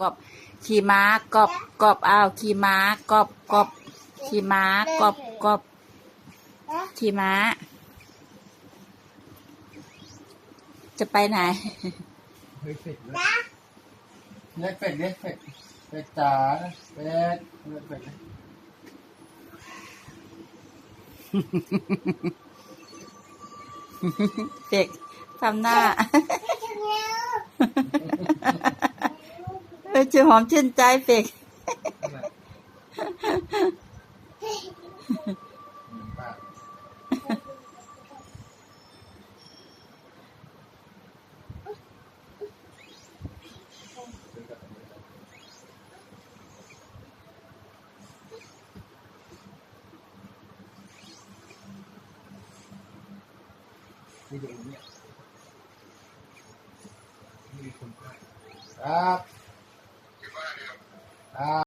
กบขี่ม้ากบกบเอาขี่ม้ากบกบขี่ม้ากบกบขี่ม้า จะไปไหนเฮ้ยเป็ดเลยเรียกเป็ดเรียกเป็ดเป็ดจ๋าเป็ดเรียกเป็ดนะเด็กทำหน้า ออชื่อหอมชื่นใจเฟกอืมป้านี่ดูเนี่ยนี่คนไข้ครับครับ Ah.